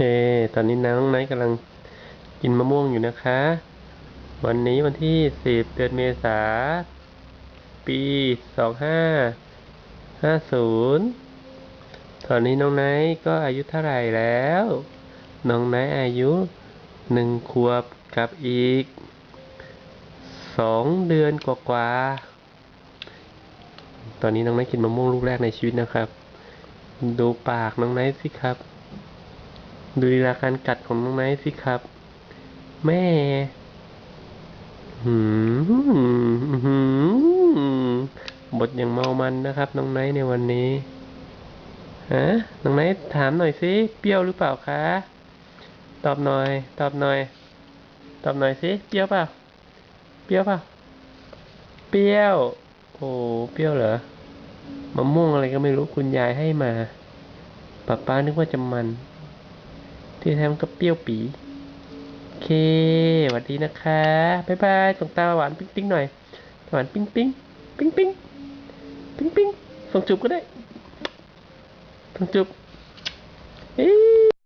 เค ตอนนี้น้องไนท์กำลังกินมะม่วงอยู่นะคะ วันนี้วันที่สิบเดือนเมษา ปีสองห้าห้าศูนย์ตอนนี้น้องไนท์ก็อายุเท่าไหร่แล้ว น้องไนท์อายุหนึ่งขวบกับอีกสองเดือนกว่าๆ ตอนนี้น้องไนท์กินมะม่วงลูกแรกในชีวิตนะครับ ดูปากน้องไนท์สิครับ ดูลีลาการกัดของน้องไนท์สิครับ แม่หืมหือบทอย่างเมามันนะครับ น้องไนท์ในวันนี้ฮะน้องไนท์ถามหน่อยสิ เปรี้ยวหรือเปล่าคะ ตอบหน่อย ตอบหน่อย ตอบหน่อยสิ เปรี้ยวเปล่า เปรี้ยวเปล่า เปรี้ยว โอ้เปรี้ยวเหรอ มะม่วงอะไรก็ไม่รู้คุณยายให้มาป้าป้านึกว่าจะมัน ที่แท้มันก็เปรี้ยวปีโอเคสวัสดีนะคะบ๊ายบายส่งตาหวานปิ๊งปิ๊งหน่อยหวานปิ๊งปิ๊งปิ๊งปิ๊งปิ๊งปิ๊งส่งจูบก็ได้ส่งจูบ